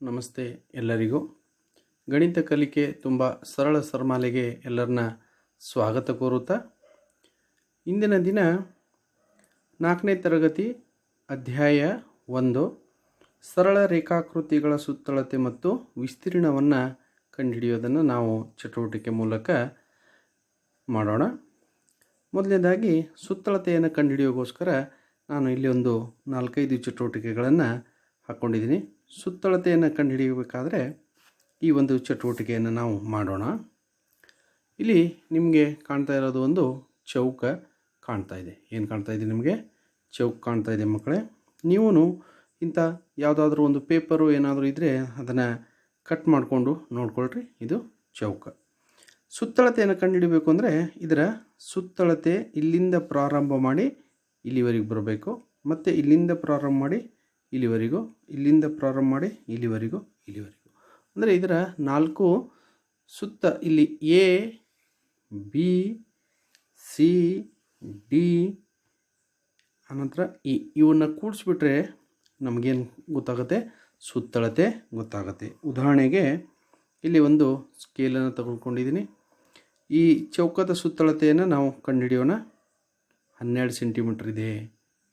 ನಮಸ್ತೆ ಎಲ್ಲರಿಗೂ. ಗಣಿತ ಕಲಿಕೆ ತುಂಬ ಸರಳ ಸರ್ಮಾಲೆಗೆ ಎಲ್ಲರನ್ನ ಸ್ವಾಗತ ಕೋರುತ್ತಾ, ಇಂದಿನ ದಿನ ನಾಲ್ಕನೇ ತರಗತಿ ಅಧ್ಯಾಯ ಒಂದು, ಸರಳ ರೇಖಾಕೃತಿಗಳ ಸುತ್ತಳತೆ ಮತ್ತು ವಿಸ್ತೀರ್ಣವನ್ನು ಕಂಡುಹಿಡಿಯೋದನ್ನು ನಾವು ಚಟುವಟಿಕೆ ಮೂಲಕ ಮಾಡೋಣ. ಮೊದಲನೇದಾಗಿ, ಸುತ್ತಳತೆಯನ್ನು ಕಂಡುಹಿಡಿಯೋಗೋಸ್ಕರ ನಾನು ಇಲ್ಲಿ ಒಂದು ನಾಲ್ಕೈದು ಚಟುವಟಿಕೆಗಳನ್ನು ಹಾಕ್ಕೊಂಡಿದ್ದೀನಿ ಸುತ್ತಳತೆಯನ್ನು ಕಂಡುಹಿಡಿಯಬೇಕಾದ್ರೆ ಈ ಒಂದು ಚಟುವಟಿಕೆಯನ್ನು ನಾವು ಮಾಡೋಣ. ಇಲ್ಲಿ ನಿಮಗೆ ಕಾಣ್ತಾ ಇರೋದು ಒಂದು ಚೌಕ ಕಾಣ್ತಾ ಇದೆ. ಏನು ಕಾಣ್ತಾ ಇದೆ ನಿಮಗೆ? ಚೌಕ ಕಾಣ್ತಾ ಇದೆ ಮಕ್ಕಳೇ. ನೀವು ಇಂಥ ಯಾವುದಾದ್ರೂ ಒಂದು ಪೇಪರು ಏನಾದರೂ ಇದ್ದರೆ ಅದನ್ನು ಕಟ್ ಮಾಡಿಕೊಂಡು ನೋಡ್ಕೊಳ್ರಿ. ಇದು ಚೌಕ. ಸುತ್ತಳತೆಯನ್ನು ಕಂಡುಹಿಡಬೇಕು ಅಂದರೆ ಇದರ ಸುತ್ತಳತೆ ಇಲ್ಲಿಂದ ಪ್ರಾರಂಭ ಮಾಡಿ ಇಲ್ಲಿವರೆಗೆ ಬರಬೇಕು. ಮತ್ತು ಇಲ್ಲಿಂದ ಪ್ರಾರಂಭ ಮಾಡಿ ಇಲ್ಲಿವರೆಗೂ, ಇಲ್ಲಿಂದ ಪ್ರಾರಂಭ ಮಾಡಿ ಇಲ್ಲಿವರೆಗೂ ಇಲ್ಲಿವರೆಗೂ. ಅಂದರೆ ಇದರ ನಾಲ್ಕು ಸುತ್ತ ಇಲ್ಲಿ ಎ, ಬಿ, ಸಿ, ಡಿ ಆನಂತರ ಇ. ಇವನ್ನ ಕೂಡಿಸ್ಬಿಟ್ರೆ ನಮಗೇನು ಗೊತ್ತಾಗುತ್ತೆ? ಸುತ್ತಳತೆ ಗೊತ್ತಾಗುತ್ತೆ. ಉದಾಹರಣೆಗೆ ಇಲ್ಲಿ ಒಂದು ಸ್ಕೇಲನ್ನು ತಗೊಳ್ಕೊಂಡಿದ್ದೀನಿ ಈ ಚೌಕದ ಸುತ್ತಳತೆಯನ್ನು ನಾವು ಕಂಡುಹಿಡಿಯೋಣ. ಹನ್ನೆರಡು ಸೆಂಟಿಮೀಟ್ರ್ ಇದೆ.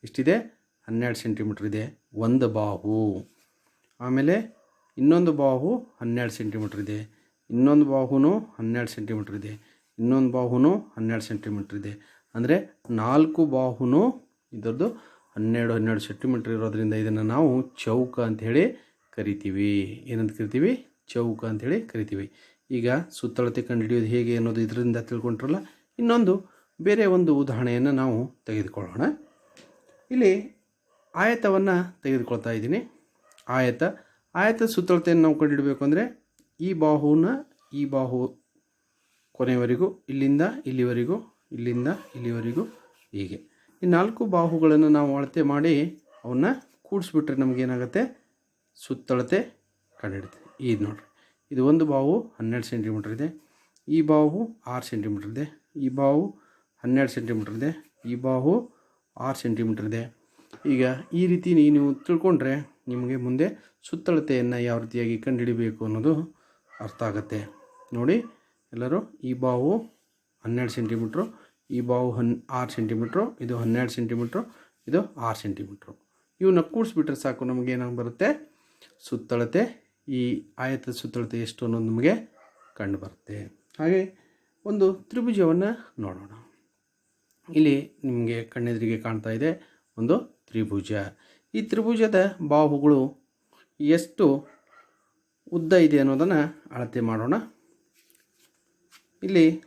ಎಷ್ಟಿದೆ? ಹನ್ನೆರಡು ಸೆಂಟಿಮೀಟ್ರ್ ಇದೆ. ಒಂದು ಬಾಹು. ಆಮೇಲೆ ಇನ್ನೊಂದು ಬಾಹು ಹನ್ನೆರಡು ಸೆಂಟಿಮೀಟ್ರ್ ಇದೆ. ಇನ್ನೊಂದು ಬಾಹುನು ಹನ್ನೆರಡು ಸೆಂಟಿಮೀಟ್ರ್ ಇದೆ. ಇನ್ನೊಂದು ಬಾಹುನು ಹನ್ನೆರಡು ಸೆಂಟಿಮೀಟ್ರ್ ಇದೆ. ಅಂದರೆ ನಾಲ್ಕು ಬಾಹುನು ಇದರದ್ದು ಹನ್ನೆರಡು ಹನ್ನೆರಡು ಸೆಂಟಿಮೀಟ್ರ್ ಇರೋದರಿಂದ ಇದನ್ನು ನಾವು ಚೌಕ ಅಂಥೇಳಿ ಕರಿತೀವಿ. ಏನಂತ ಕರಿತೀವಿ? ಚೌಕ ಅಂಥೇಳಿ ಕರಿತೀವಿ. ಈಗ ಸುತ್ತಳತೆ ಕಂಡುಹಿಡಿಯೋದು ಹೇಗೆ ಅನ್ನೋದು ಇದರಿಂದ ತಿಳ್ಕೊಂಡ್ರಲ್ಲ, ಇನ್ನೊಂದು ಬೇರೆ ಒಂದು ಉದಾಹರಣೆಯನ್ನು ನಾವು ತೆಗೆದುಕೊಳ್ಳೋಣ. ಇಲ್ಲಿ ಆಯತವನ್ನು ತೆಗೆದುಕೊಳ್ತಾ ಇದ್ದೀನಿ. ಆಯತ ಆಯತ ಸುತ್ತಳತೆಯನ್ನು ನಾವು ಕಂಡುಹಿಡಬೇಕು ಅಂದರೆ ಈ ಬಾಹುನ ಈ ಬಾಹು ಕೊನೆಯವರೆಗೂ, ಇಲ್ಲಿಂದ ಇಲ್ಲಿವರೆಗೂ ಇಲ್ಲಿಂದ ಇಲ್ಲಿವರೆಗೂ ಹೀಗೆ. ಈ ನಾಲ್ಕು ಬಾಹುಗಳನ್ನು ನಾವು ಅಳತೆ ಮಾಡಿ ಅವನ್ನ ಕೂಡಿಸ್ಬಿಟ್ರೆ ನಮಗೇನಾಗುತ್ತೆ ಸುತ್ತಳತೆ ಕಂಡುಹಿಡಿತೆ ಇದು ನೋಡಿರಿ. ಇದು ಒಂದು ಬಾಹು ಹನ್ನೆರಡು ಸೆಂಟಿಮೀಟ್ರ್ ಇದೆ. ಈ ಬಾಹು ಆರು ಸೆಂಟಿಮೀಟ್ರ್ ಇದೆ. ಈ ಬಾಹು ಹನ್ನೆರಡು ಸೆಂಟಿಮೀಟ್ರ್ ಇದೆ. ಈ ಬಾಹು ಆರು ಸೆಂಟಿಮೀಟ್ರ್ ಇದೆ. ಈಗ ಈ ರೀತಿ ನೀವು ತಿಳ್ಕೊಂಡ್ರೆ ನಿಮಗೆ ಮುಂದೆ ಸುತ್ತಳತೆಯನ್ನು ಯಾವ ರೀತಿಯಾಗಿ ಕಂಡುಹಿಡಿಬೇಕು ಅನ್ನೋದು ಅರ್ಥ ಆಗುತ್ತೆ. ನೋಡಿ, ಎಲ್ಲರೂ ಈ ಬಾವು ಹನ್ನೆರಡು ಸೆಂಟಿಮೀಟ್ರು, ಈ ಬಾವು ಹನ್, ಆರು ಸೆಂಟಿಮೀಟ್ರು, ಇದು ಹನ್ನೆರಡು ಸೆಂಟಿಮೀಟ್ರು, ಇದು ಆರು ಸೆಂಟಿಮೀಟ್ರು. ಇವನ್ನ ಕೂಡಿಸ್ಬಿಟ್ರೆ ಸಾಕು, ನಮಗೆ ಏನಾಗಿ ಬರುತ್ತೆ? ಸುತ್ತಳತೆ, ಈ ಆಯತದ ಸುತ್ತಳತೆ ಎಷ್ಟು ಅನ್ನೋದು ನಮಗೆ ಕಂಡು ಬರುತ್ತೆ. ಹಾಗೆ ಒಂದು ತ್ರಿಭುಜವನ್ನು ನೋಡೋಣ. ಇಲ್ಲಿ ನಿಮಗೆ ಕಣ್ಣೆದುರಿಗೆ ಕಾಣ್ತಾ ಇದೆ, ಒಂದು ತ್ರಿಭುಜ. ಈ ತ್ರಿಭುಜದ ಬಾಹುಗಳು ಎಷ್ಟು ಉದ್ದ ಇದೆ ಅನ್ನೋದನ್ನು ಅಳತೆ ಮಾಡೋಣ. ಇಲ್ಲಿ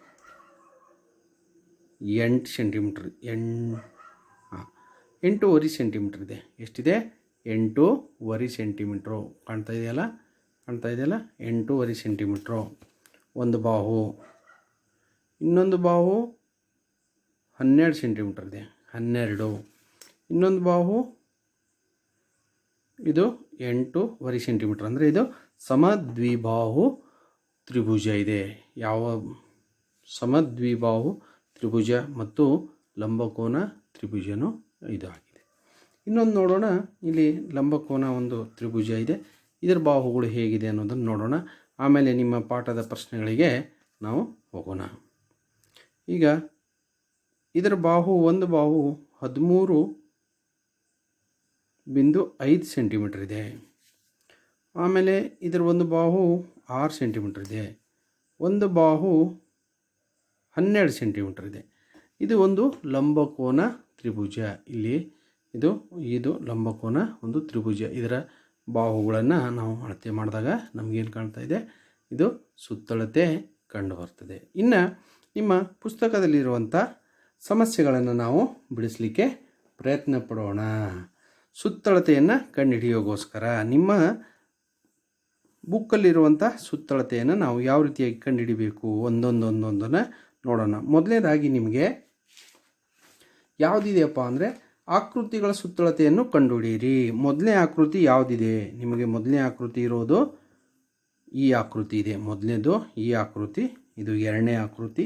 ಎಂಟು ಸೆಂಟಿಮೀಟ್ರ್, ಎಂಟು, ಹಾಂ ಎಂಟೂವರೆ ಸೆಂಟಿಮೀಟ್ರ್ ಇದೆ. ಎಷ್ಟಿದೆ? ಎಂಟೂವರೆ ಸೆಂಟಿಮೀಟ್ರು. ಕಾಣ್ತಾ ಇದೆಯಲ್ಲ? ಕಾಣ್ತಾ ಇದೆಯಲ್ಲ? ಎಂಟೂವರೆ ಸೆಂಟಿಮೀಟ್ರು. ಒಂದು ಬಾಹು. ಇನ್ನೊಂದು ಬಾಹು ಹನ್ನೆರಡು ಸೆಂಟಿಮೀಟ್ರ್ ಇದೆ. ಹನ್ನೆರಡು. ಇನ್ನೊಂದು ಬಾಹು. ಇದು ಎಂಟೂವರೆ ಸೆಂಟಿಮೀಟ್ರ್ ಅಂದರೆ ಇದು ಸಮದ್ವಿಬಾಹು ತ್ರಿಭುಜ ಇದೆ. ಯಾವ ಸಮದ್ವಿಬಾಹು ತ್ರಿಭುಜ ಮತ್ತು ಲಂಬಕೋನ ತ್ರಿಭುಜನೂ ಇದು ಆಗಿದೆ. ಇನ್ನೊಂದು ನೋಡೋಣ. ಇಲ್ಲಿ ಲಂಬಕೋನ ಒಂದು ತ್ರಿಭುಜ ಇದೆ. ಇದರ ಬಾಹುಗಳು ಹೇಗಿದೆ ಅನ್ನೋದನ್ನು ನೋಡೋಣ. ಆಮೇಲೆ ನಿಮ್ಮ ಪಾಠದ ಪ್ರಶ್ನೆಗಳಿಗೆ ನಾವು ಹೋಗೋಣ. ಈಗ ಇದರ ಬಾಹು, ಒಂದು ಬಾಹು ಹದಿಮೂರು ಬಿಂದು ಐದು ಸೆಂಟಿಮೀಟ್ರ್ ಇದೆ. ಆಮೇಲೆ ಇದರ ಒಂದು ಬಾಹು ಆರು ಸೆಂಟಿಮೀಟ್ರ್ ಇದೆ. ಒಂದು ಬಾಹು ಹನ್ನೆರಡು ಸೆಂಟಿಮೀಟ್ರ್ ಇದೆ. ಇದು ಒಂದು ಲಂಬಕೋನ ತ್ರಿಭುಜ. ಇಲ್ಲಿ ಇದು ಇದು ಲಂಬಕೋನ ಒಂದು ತ್ರಿಭುಜ. ಇದರ ಬಾಹುಗಳನ್ನು ನಾವು ಅಳತೆ ಮಾಡಿದಾಗ ನಮಗೇನು ಕಾಣ್ತಾ ಇದೆ? ಇದು ಸುತ್ತಳತೆ ಕಂಡು ಬರ್ತದೆ ಇನ್ನು ನಿಮ್ಮ ಪುಸ್ತಕದಲ್ಲಿರುವಂಥ ಸಮಸ್ಯೆಗಳನ್ನು ನಾವು ಬಿಡಿಸಲಿಕ್ಕೆ ಪ್ರಯತ್ನ ಪಡೋಣ. ಸುತ್ತಳತೆಯನ್ನು ಕಂಡುಹಿಡಿಯೋಗೋಸ್ಕರ ನಿಮ್ಮ ಬುಕ್ಕಲ್ಲಿರುವಂಥ ಸುತ್ತಳತೆಯನ್ನು ನಾವು ಯಾವ ರೀತಿಯಾಗಿ ಕಂಡುಹಿಡಿಬೇಕು? ಒಂದೊಂದು ಒಂದೊಂದನ್ನು ನೋಡೋಣ. ಮೊದಲನೇದಾಗಿ ನಿಮಗೆ ಯಾವುದಿದೆಯಪ್ಪ ಅಂದರೆ ಆಕೃತಿಗಳ ಸುತ್ತಳತೆಯನ್ನು ಕಂಡುಹಿಡಿಯಿರಿ. ಮೊದಲನೇ ಆಕೃತಿ ಯಾವುದಿದೆ? ನಿಮಗೆ ಮೊದಲನೇ ಆಕೃತಿ ಇರೋದು ಈ ಆಕೃತಿ ಇದೆ. ಮೊದಲನೇದು ಈ ಆಕೃತಿ, ಇದು ಎರಡನೇ ಆಕೃತಿ,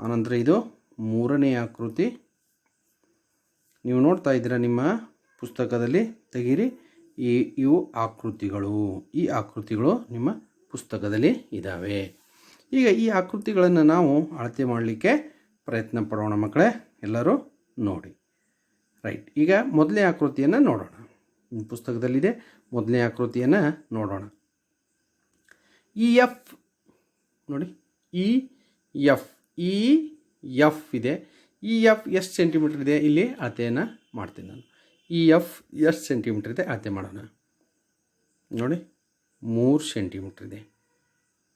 ಆನಂತರ ಇದು ಮೂರನೇ ಆಕೃತಿ. ನೀವು ನೋಡ್ತಾ ಇದ್ದೀರಾ ನಿಮ್ಮ ಪುಸ್ತಕದಲ್ಲಿ ತೆಗೀರಿ. ಈ, ಇವು ಆಕೃತಿಗಳು. ಈ ಆಕೃತಿಗಳು ನಿಮ್ಮ ಪುಸ್ತಕದಲ್ಲಿ ಇದ್ದಾವೆ ಈಗ ಈ ಆಕೃತಿಗಳನ್ನು ನಾವು ಅಳತೆ ಮಾಡಲಿಕ್ಕೆ ಪ್ರಯತ್ನ ಪಡೋಣ ಮಕ್ಕಳೇ, ಎಲ್ಲರೂ ನೋಡಿ. ರೈಟ್, ಈಗ ಮೊದಲನೇ ಆಕೃತಿಯನ್ನು ನೋಡೋಣ. ನಿಮ್ಮ ಪುಸ್ತಕದಲ್ಲಿದೆ, ಮೊದಲನೇ ಆಕೃತಿಯನ್ನು ನೋಡೋಣ. ಇ ಎಫ್ ನೋಡಿ. ಇ ಎಫ್ ಇ ಎಫ್ ಇದೆ. ಇ ಎಫ್ ಎಷ್ಟು ಸೆಂಟಿಮೀಟ್ರ್ ಇದೆ? ಇಲ್ಲಿ ಅಳತೆಯನ್ನು ಮಾಡ್ತೀನಿ ನಾನು. ಇ ಎಫ್ ಎಷ್ಟು ಸೆಂಟಿಮೀಟ್ರ್ ಇದೆ? ಅಳತೆ ಮಾಡೋಣ. ನೋಡಿ, ಮೂರು ಸೆಂಟಿಮೀಟ್ರ್ ಇದೆ.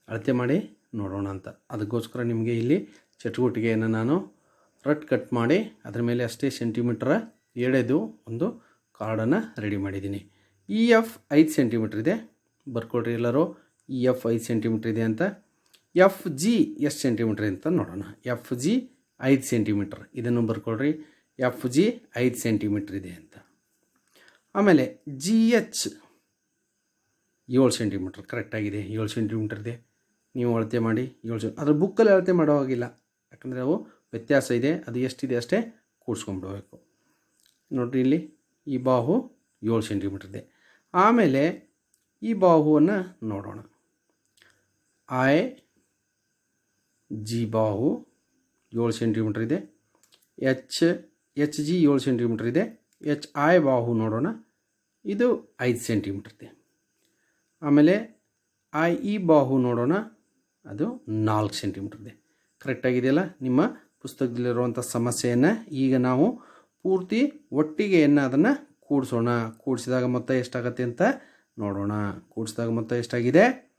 ಅಳತೆ ಮಾಡಿ ನೋಡೋಣ ಅಂತ. ಅದಕ್ಕೋಸ್ಕರ ನಿಮಗೆ ಇಲ್ಲಿ ಚಟುವಟಿಕೆಯನ್ನು ನಾನು ರಟ್ ಕಟ್ ಮಾಡಿ ಅದರ ಮೇಲೆ ಅಷ್ಟೇ ಸೆಂಟಿಮೀಟ್ರ ಎಳೆದು ಒಂದು ಕಾರ್ಡನ್ನು ರೆಡಿ ಮಾಡಿದ್ದೀನಿ. ಇ ಎಫ್ ಐದು ಸೆಂಟಿಮೀಟ್ರ್ ಇದೆ. ಬರ್ಕೊಡ್ರಿ ಎಲ್ಲರೂ. ಇ ಎಫ್ ಐದು ಸೆಂಟಿಮೀಟ್ರ್ ಇದೆ ಅಂತ. ಎಫ್ ಜಿ ಎಷ್ಟು ಸೆಂಟಿಮೀಟ್ರ್ ಅಂತ ನೋಡೋಣ. ಎಫ್ ಜಿ ಐದು ಸೆಂಟಿಮೀಟ್ರ್. ಇದನ್ನು ಬರ್ಕೊಳ್ರಿ ಎಫ್ ಜಿ ಐದು ಸೆಂಟಿಮೀಟ್ರ್ ಇದೆ ಅಂತ. ಆಮೇಲೆ ಜಿ ಎಚ್ ಏಳು ಸೆಂಟಿಮೀಟ್ರ್ ಕರೆಕ್ಟಾಗಿದೆ ಏಳು ಸೆಂಟಿಮೀಟ್ರ್ ಇದೆ. ನೀವು ಅಳತೆ ಮಾಡಿ ಏಳು ಸೆ ಅದ್ರ ಬುಕ್ಕಲ್ಲಿ ಅಳತೆ ಮಾಡೋ ಹಾಗಿಲ್ಲ. ಯಾಕಂದರೆ ಅವು ವ್ಯತ್ಯಾಸ ಇದೆ, ಅದು ಎಷ್ಟಿದೆ ಅಷ್ಟೇ ಕೂಡಿಸ್ಕೊಂಡ್ಬಿಡ್ಬೇಕು ನೋಡಿರಿ ಇಲ್ಲಿ ಈ ಬಾಹು ಏಳು ಸೆಂಟಿಮೀಟ್ರ್ ಇದೆ. ಆಮೇಲೆ ಈ ಬಾಹುವನ್ನು ನೋಡೋಣ. ಐ ಜಿ ಬಾಹು ಏಳು ಸೆಂಟಿಮೀಟ್ರ್ ಇದೆ. ಎಚ್ ಎಚ್ ಜಿ ಏಳು ಸೆಂಟಿಮೀಟ್ರ್ ಇದೆ. ಎಚ್ ಐ ಬಾಹು ನೋಡೋಣ. ಇದು ಐದು ಸೆಂಟಿಮೀಟ್ರ್ ಇದೆ. ಆಮೇಲೆ ಐ ಇ ಬಾಹು ನೋಡೋಣ. ಅದು ನಾಲ್ಕು ಸೆಂಟಿಮೀಟ್ರ್ ಇದೆ. ಕರೆಕ್ಟಾಗಿದೆಯಲ್ಲ ನಿಮ್ಮ ಪುಸ್ತಕದಲ್ಲಿರುವಂಥ ಸಮಸ್ಯೆಯನ್ನು ಈಗ ನಾವು ಪೂರ್ತಿ ಒಟ್ಟಿಗೆಯನ್ನು ಅದನ್ನು ಕೂಡಿಸೋಣ. ಕೂಡಿಸಿದಾಗ ಮೊತ್ತ ಎಷ್ಟಾಗತ್ತೆ ಅಂತ ನೋಡೋಣ. ಕೂಡಿಸಿದಾಗ ಮೊತ್ತ ಎಷ್ಟಾಗಿದೆ?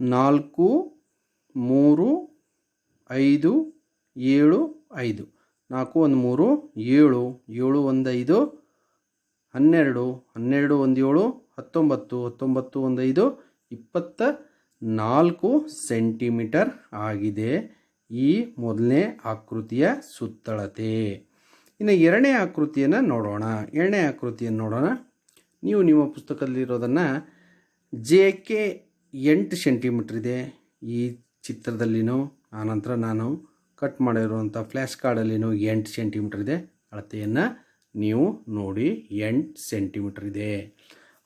ನಾಲ್ಕು, ಮೂರು, ಐದು, ಏಳು, ಐದು. ನಾಲ್ಕು ಒಂದು ಮೂರು ಏಳು ಏಳು ಒಂದು ಐದು, ಹನ್ನೆರಡು ಹನ್ನೆರಡು ಒಂದು ಏಳು, ಹತ್ತೊಂಬತ್ತು ಹತ್ತೊಂಬತ್ತು ಒಂದು ಐದು, ಇಪ್ಪತ್ತ ನಾಲ್ಕು ಸೆಂಟಿಮೀಟರ್ ಆಗಿದೆ ಈ ಮೊದಲನೇ ಆಕೃತಿಯ ಸುತ್ತಳತೆ. ಇನ್ನು ಎರಡನೇ ಆಕೃತಿಯನ್ನು ನೋಡೋಣ. ಎರಡನೇ ಆಕೃತಿಯನ್ನು ನೋಡೋಣ. ನೀವು ನಿಮ್ಮ ಪುಸ್ತಕದಲ್ಲಿರೋದನ್ನು ಜೆ ಕೆ ಎಂಟು ಸೆಂಟಿಮೀಟ್ರ್ ಇದೆ. ಈ ಚಿತ್ರದಲ್ಲಿನೂ, ಆನಂತರ ನಾನು ಕಟ್ ಮಾಡಿರುವಂಥ ಫ್ಲ್ಯಾಶ್ ಕಾರ್ಡಲ್ಲಿನೂ ಎಂಟು ಸೆಂಟಿಮೀಟ್ರ್ ಇದೆ. ಅಳತೆಯನ್ನು ನೀವು ನೋಡಿ ಎಂಟು ಸೆಂಟಿಮೀಟ್ರ್ ಇದೆ.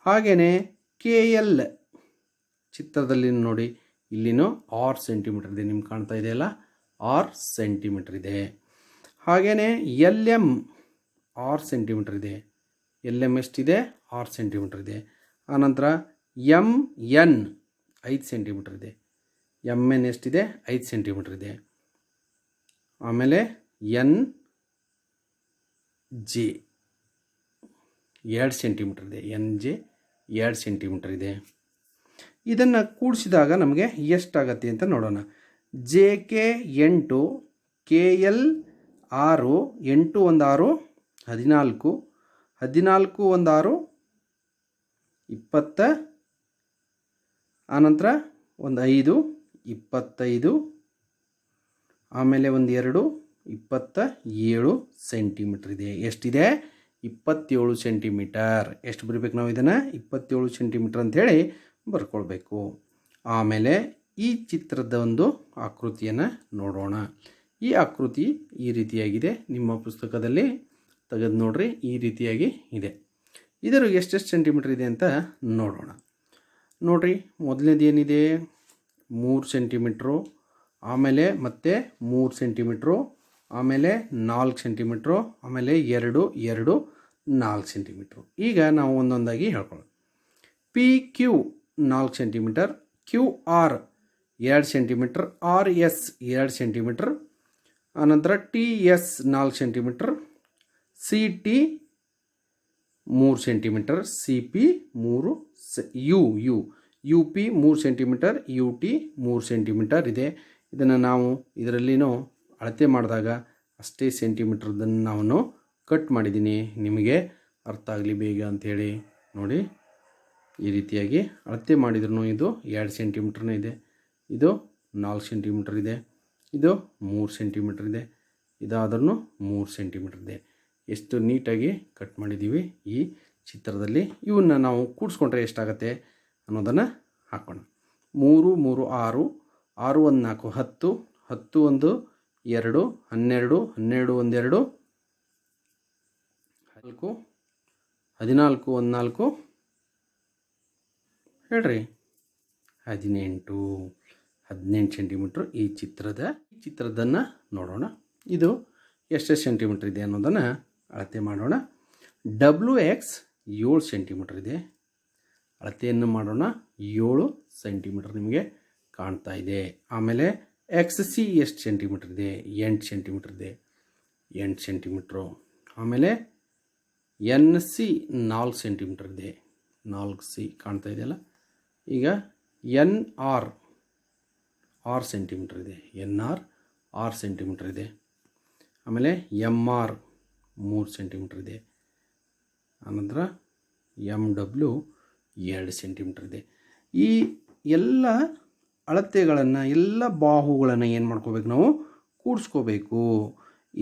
ಹಾಗೆಯೇ ಕೆ ಎಲ್ ಚಿತ್ರದಲ್ಲಿ ನೋಡಿ, ಇಲ್ಲಿನೂ ಆರು ಸೆಂಟಿಮೀಟ್ರ್ ಇದೆ. ನಿಮ್ಗೆ ಕಾಣ್ತಾ ಇದೆಯಲ್ಲ ಆರು ಸೆಂಟಿಮೀಟ್ರ್ ಇದೆ. ಹಾಗೆಯೇ ಎಲ್ ಎಂ ಆರು ಸೆಂಟಿಮೀಟ್ರ್ ಇದೆ. ಎಲ್ ಎಂ ಎಷ್ಟಿದೆ? ಆರು ಸೆಂಟಿಮೀಟ್ರ್ ಇದೆ. ಆನಂತರ ಎಂ ಎನ್ ಐದು ಸೆಂಟಿಮೀಟ್ರ್ ಇದೆ. ಎಂ ಎನ್ ಎಷ್ಟಿದೆ? ಐದು ಸೆಂಟಿಮೀಟ್ರ್ ಇದೆ. ಆಮೇಲೆ ಎನ್ ಜೆ. ಎರಡು ಸೆಂಟಿಮೀಟ್ರ್ ಇದೆ. ಎನ್ ಜೆ ಎರಡು ಸೆಂಟಿಮೀಟ್ರ್ ಇದೆ. ಇದನ್ನು ಕೂಡಿಸಿದಾಗ ನಮಗೆ ಎಷ್ಟಾಗತ್ತೆ ಅಂತ ನೋಡೋಣ. ಜೆ ಕೆ ಎಂಟು, ಕೆ ಎಲ್ ಆರು, ಎಂಟು ಒಂದು ಆರು, ಹದಿನಾಲ್ಕು ಹದಿನಾಲ್ಕು ಒಂದು ಆರು, ಇಪ್ಪತ್ತ, ಆನಂತರ ಒಂದು ಐದು, ಇಪ್ಪತ್ತೈದು ಆಮೇಲೆ ಒಂದು ಎರಡು, ಇಪ್ಪತ್ತ ಏಳು ಸೆಂಟಿಮೀಟ್ರ್ ಇದೆ. ಎಷ್ಟಿದೆ? ಇಪ್ಪತ್ತೇಳು ಸೆಂಟಿಮೀಟರ್. ಎಷ್ಟು ಬರಿಬೇಕು ನಾವು ಇದನ್ನು? ಇಪ್ಪತ್ತೇಳು ಸೆಂಟಿಮೀಟ್ರ್ ಅಂಥೇಳಿ ಬರ್ಕೊಳ್ಬೇಕು. ಆಮೇಲೆ ಈ ಚಿತ್ರದ ಒಂದು ಆಕೃತಿಯನ್ನು ನೋಡೋಣ. ಈ ಆಕೃತಿ ಈ ರೀತಿಯಾಗಿದೆ. ನಿಮ್ಮ ಪುಸ್ತಕದಲ್ಲಿ ತೆಗೆದು ನೋಡ್ರಿ, ಈ ರೀತಿಯಾಗಿ ಇದೆ. ಇದರ ಎಷ್ಟೆಷ್ಟು ಸೆಂಟಿಮೀಟ್ರ್ ಇದೆ ಅಂತ ನೋಡೋಣ. ನೋಡ್ರಿ, ಮೊದಲನೇದೇನಿದೆ? ಮೂರು ಸೆಂಟಿಮೀಟ್ರು ಆಮೇಲೆ ಮತ್ತೆ ಮೂರು ಸೆಂಟಿಮೀಟ್ರು ಆಮೇಲೆ ನಾಲ್ಕು ಸೆಂಟಿಮೀಟ್ರು ಆಮೇಲೆ ಎರಡು ಎರಡು, ನಾಲ್ಕು ಸೆಂಟಿಮೀಟ್ರು ಈಗ ನಾವು ಒಂದೊಂದಾಗಿ ಹೇಳ್ಕೊಳ್ಳೋಣ. ಪಿ ಕ್ಯೂ ನಾಲ್ಕು ಸೆಂಟಿಮೀಟರ್ ಕ್ಯೂ ಆರ್ ಎರಡು ಸೆಂಟಿಮೀಟ್ರ್ ಆರ್ ಎಸ್ ಎರಡು ಸೆಂಟಿಮೀಟ್ರ್ ಆನಂತರ ಟಿ ಎಸ್ ನಾಲ್ಕು ಸೆಂಟಿಮೀಟ್ರ್ ಸಿ ಟಿ ಮೂರು ಸೆಂಟಿಮೀಟರ್ ಸಿ ಪಿ ಮೂರು ಯು ಯು ಯು ಪಿ ಮೂರು ಸೆಂಟಿಮೀಟರ್ ಯು ಟಿ ಮೂರು ಸೆಂಟಿಮೀಟರ್ ಇದೆ. ಇದನ್ನು ನಾವು ಇದರಲ್ಲಿನೂ ಅಳತೆ ಮಾಡಿದಾಗ ಅಷ್ಟೇ ಸೆಂಟಿಮೀಟ್ರದನ್ನು ನಾನು ಕಟ್ ಮಾಡಿದ್ದೀನಿ. ನಿಮಗೆ ಅರ್ಥ ಆಗಲಿ ಬೇಗ ಅಂಥೇಳಿ ನೋಡಿ. ಈ ರೀತಿಯಾಗಿ ಅಳತೆ ಮಾಡಿದ್ರು ಇದು ಎರಡು ಸೆಂಟಿಮೀಟ್ರೂ ಇದೆ. ಇದು ನಾಲ್ಕು ಸೆಂಟಿಮೀಟ್ರ್ ಇದೆ. ಇದು ಮೂರು ಸೆಂಟಿಮೀಟ್ರ್ ಇದೆ. ಇದಾದ್ರೂ ಮೂರು ಸೆಂಟಿಮೀಟ್ರ್ ಇದೆ. ಎಷ್ಟು ನೀಟಾಗಿ ಕಟ್ ಮಾಡಿದ್ದೀವಿ ಈ ಚಿತ್ರದಲ್ಲಿ. ಇವನ್ನ ನಾವು ಕೂಡಿಸ್ಕೊಂಡ್ರೆ ಎಷ್ಟಾಗತ್ತೆ ಅನ್ನೋದನ್ನು ಹಾಕೋಣ. ಮೂರು ಮೂರು, ಆರು ಆರು ಒಂದು ನಾಲ್ಕು ಹತ್ತು ಹತ್ತು ಒಂದು, ಎರಡು, ಹನ್ನೆರಡು ಹನ್ನೆರಡು ಒಂದೆರಡು ನಾಲ್ಕು ಹದಿನಾಲ್ಕು ಒಂದು ನಾಲ್ಕು ಹೇಳ್ರಿ. ಹದಿನೆಂಟು ಹದಿನೆಂಟು ಸೆಂಟಿಮೀಟ್ರ್ ಈ ಚಿತ್ರದ, ಈ ಚಿತ್ರದನ್ನು ನೋಡೋಣ. ಇದು ಎಷ್ಟು ಸೆಂಟಿಮೀಟ್ರ್ ಇದೆ ಅನ್ನೋದನ್ನು ಅಳತೆ ಮಾಡೋಣ. ಡಬ್ಲ್ಯೂ ಎಕ್ಸ್ ಏಳು ಸೆಂಟಿಮೀಟ್ರ್ ಇದೆ. ಅಳತೆಯನ್ನು ಮಾಡೋಣ. ಏಳು ಸೆಂಟಿಮೀಟ್ರ್ ನಿಮಗೆ. ಕಾಣ್ತಾ ಇದೆ. ಆಮೇಲೆ ಎಕ್ಸ್ ಸಿ ಎಷ್ಟು ಸೆಂಟಿಮೀಟ್ರ್ ಇದೆ? ಎಂಟು ಸೆಂಟಿಮೀಟ್ರ್ ಇದೆ. ಎಂಟು ಸೆಂಟಿಮೀಟ್ರು ಆಮೇಲೆ ಎನ್ ಸಿ ನಾಲ್ಕು ಸೆಂಟಿಮೀಟ್ರ್ ಇದೆ. ನಾಲ್ಕು ಸಿ ಕಾಣ್ತಾ ಇದೆಯಲ್ಲ ಈಗ ಎನ್ ಆರ್ ಆರು ಸೆಂಟಿಮೀಟ್ರ್ ಇದೆ. ಎನ್ ಆರ್ ಆರು ಸೆಂಟಿಮೀಟ್ರ್ ಇದೆ. ಆಮೇಲೆ ಎಂ ಆರ್ ಮೂರು ಸೆಂಟಿಮೀಟ್ರ್ ಇದೆ. ಆನಂತರ ಎಂ ಡಬ್ಲ್ಯೂ ಎರಡು ಸೆಂಟಿಮೀಟ್ರ್ ಇದೆ. ಈ ಎಲ್ಲ ಅಳತೆಗಳನ್ನು ಎಲ್ಲ ಬಾಹುಗಳನ್ನು ಏನು ಮಾಡ್ಕೋಬೇಕು ನಾವು? ಕೂಡಿಸ್ಕೋಬೇಕು.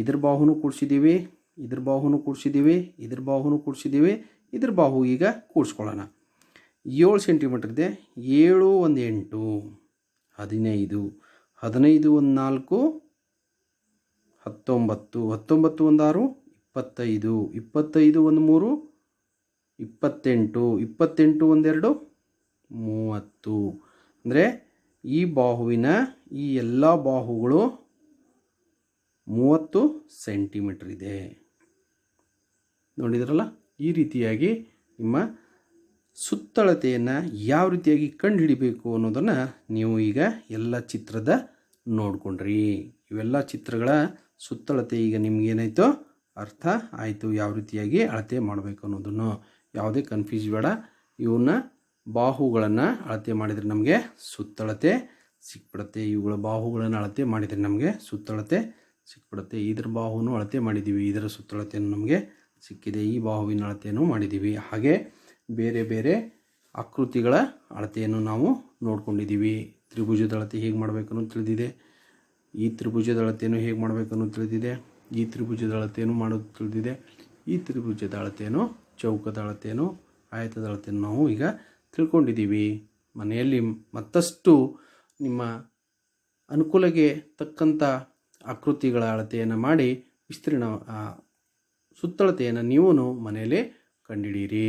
ಇದ್ರ ಬಾಹುನು ಕೂಡಿಸಿದ್ದೀವಿ ಇದ್ರ ಬಾಹುನು ಕೂಡಿಸಿದ್ದೀವಿ ಇದ್ರ ಬಾಹುನು ಕೂಡಿಸಿದ್ದೀವಿ ಇದ್ರ ಬಾಹು ಈಗ ಕೂಡಿಸ್ಕೊಳ್ಳೋಣ. ಏಳು ಸೆಂಟಿಮೀಟ್ರ್ ಇದೆ ಏಳು ಒಂದು ಎಂಟು, ಹದಿನೈದು ಹದಿನೈದು ಒಂದು ನಾಲ್ಕು, ಹತ್ತೊಂಬತ್ತು ಹತ್ತೊಂಬತ್ತು ಒಂದು ಆರು, ಇಪ್ಪತ್ತೈದು ಇಪ್ಪತ್ತೈದು ಒಂದು ಮೂರು, ಇಪ್ಪತ್ತೆಂಟು ಇಪ್ಪತ್ತೆಂಟು ಒಂದೆರಡು ಮೂವತ್ತು. ಅಂದರೆ ಈ ಬಾಹುವಿನ ಈ ಎಲ್ಲ ಬಾಹುಗಳು ಮೂವತ್ತು ಸೆಂಟಿಮೀಟ್ರ್ ಇದೆ. ನೋಡಿದ್ರಲ್ಲ? ಈ ರೀತಿಯಾಗಿ ನಿಮ್ಮ ಸುತ್ತಳತೆಯನ್ನು ಯಾವ ರೀತಿಯಾಗಿ ಕಂಡುಹಿಡಿಬೇಕು ಅನ್ನೋದನ್ನು ನೀವು ಈಗ ಎಲ್ಲ ಚಿತ್ರದ ನೋಡ್ಕೊಂಡ್ರಿ. ಇವೆಲ್ಲ ಚಿತ್ರಗಳ ಸುತ್ತಳತೆ ಈಗ ನಿಮಗೇನಾಯ್ತು ಅರ್ಥ ಆಯಿತು ಯಾವ ರೀತಿಯಾಗಿ ಅಳತೆ ಮಾಡಬೇಕು ಅನ್ನೋದನ್ನು. ಯಾವುದೇ ಕನ್ಫ್ಯೂಸ್ ಬೇಡ. ಇವನ್ನ ಬಾಹುಗಳನ್ನು ಅಳತೆ ಮಾಡಿದರೆ ನಮಗೆ ಸುತ್ತಳತೆ ಸಿಕ್ಬಿಡುತ್ತೆ. ಇವುಗಳ ಬಾಹುಗಳನ್ನು ಅಳತೆ ಮಾಡಿದರೆ ನಮಗೆ ಸುತ್ತಳತೆ ಸಿಕ್ಬಿಡುತ್ತೆ. ಇದ್ರ ಬಾಹುವನ್ನು ಅಳತೆ ಮಾಡಿದ್ದೀವಿ ಇದರ ಸುತ್ತಳತೆಯನ್ನು ನಮಗೆ ಸಿಕ್ಕಿದೆ. ಈ ಬಾಹುವಿನ ಅಳತೆಯನ್ನು ಮಾಡಿದ್ದೀವಿ ಹಾಗೆ ಬೇರೆ ಬೇರೆ ಆಕೃತಿಗಳ ಅಳತೆಯನ್ನು ನಾವು ನೋಡ್ಕೊಂಡಿದ್ದೀವಿ ತ್ರಿಭುಜದ ಅಳತೆ ಹೇಗೆ ಮಾಡಬೇಕು ಅನ್ನೋದು ತಿಳಿದಿದೆ. ಈ ತ್ರಿಭುಜದ ಅಳತೆಯನ್ನು ಹೇಗೆ ಮಾಡಬೇಕು ಅನ್ನೋದು ತಿಳಿದಿದೆ. ಈ ತ್ರಿಭುಜದ ಅಳತೆಯನ್ನು ಮಾಡೋದು ತಿಳಿದಿದೆ. ಈ ತ್ರಿಭುಜದ ಅಳತೆಯನ್ನು ಚೌಕದ ಅಳತೆಯನ್ನು ಆಯತದ ಅಳತೆಯನ್ನು ನಾವು ಈಗ ತಿಳ್ಕೊಂಡಿದ್ದೀವಿ. ಮನೆಯಲ್ಲಿ ಮತ್ತಷ್ಟು ನಿಮ್ಮ ಅನುಕೂಲಕ್ಕೆ ತಕ್ಕಂಥ ಆಕೃತಿಗಳ ಅಳತೆಯನ್ನು ಮಾಡಿ ವಿಸ್ತೀರ್ಣ ಸುತ್ತಳತೆಯನ್ನು ನೀವು ಮನೆಯಲ್ಲೇ ಕಂಡುಹಿಡಿಯಿರಿ